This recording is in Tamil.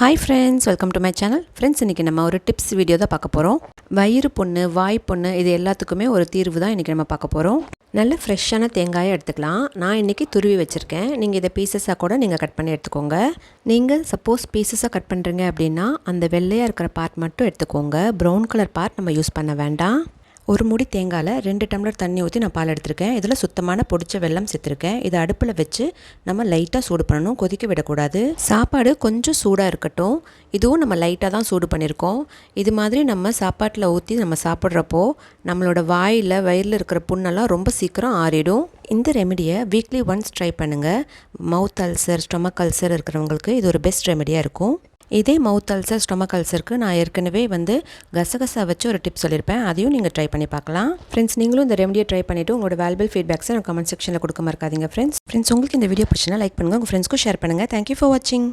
Hi friends welcome to my channel friends இன்றைக்கி நம்ம ஒரு டிப்ஸ் வீடியோ தான் பார்க்க போகிறோம் வயிறு புண்ணு வாய் புண்ணு இது எல்லாத்துக்குமே ஒரு தீர்வு தான் இன்றைக்கி நம்ம பார்க்க போகிறோம் நல்ல ஃப்ரெஷ்ஷான தேங்காயை எடுத்துக்கலாம். நான் இன்றைக்கி துருவி வச்சுருக்கேன். நீங்கள் இதை பீசஸாக கூட நீங்கள் கட் பண்ணி எடுத்துக்கோங்க. நீங்கள் சப்போஸ் பீசஸாக கட் பண்ணுறீங்க அப்படின்னா அந்த வெள்ளையாக இருக்கிற பார்ட் மட்டும் எடுத்துக்கோங்க. ப்ரௌன் கலர் பார்ட் நம்ம யூஸ் பண்ண வேண்டாம். ஒரு முடி தேங்காயில் ரெண்டு டம்ளர் தண்ணி ஊற்றி நான் பால் எடுத்திருக்கேன். இதில் சுத்தமான பொடிச்ச வெல்லம் சேர்த்துருக்கேன். இதை அடுப்பில் வச்சு நம்ம லைட்டாக சூடு பண்ணணும். கொதிக்க விடக்கூடாது. சாப்பாடு கொஞ்சம் சூடாக இருக்கட்டும். இதுவும் நம்ம லைட்டாக தான் சூடு பண்ணியிருக்கோம் இது மாதிரி நம்ம சாப்பாட்டில் ஊற்றி நம்ம சாப்பிட்றப்போ நம்மளோட வாயில் வயிறில் இருக்கிற புண்ணெல்லாம் ரொம்ப சீக்கிரம் ஆறிடும். இந்த ரெமெடியை வீக்லி ஒன்ஸ் ட்ரை பண்ணுங்கள் மவுத் அல்சர் ஸ்டொமக் அல்சர் இருக்கிறவங்களுக்கு இது ஒரு பெஸ்ட் ரெமெடியாக இருக்கும். இதே மவுத் அல்சர் ஸ்டொமக் அல்சருக்கு நான் ஏற்கனவே வந்து கசகசா வச்சு ஒரு டிப் சொல்லியிருப்பேன். அதையும் நீங்கள் ட்ரை பண்ணி பார்க்கலாம். ஃப்ரெண்ட்ஸ் நீங்களும் இந்த ரெமடியை ட்ரை பண்ணிவிட்டு உங்களோட வேல்பிள் ஃபீட்பேக்ஸை நான் கமெண்ட் செக்ஷனில் கொடுக்க மறக்காதீங்க ஃப்ரெண்ட்ஸ் ஃப்ரெண்ட்ஸ் உங்களுக்கு இந்த வீடியோ பிடிச்சினா லைக் பண்ணுங்கள் உங்கள் ஃப்ரெண்ட்ஸ்க்கும் ஷேர் பண்ணுங்கள் தேங்க்யூ ஃபார் வாட்சிங்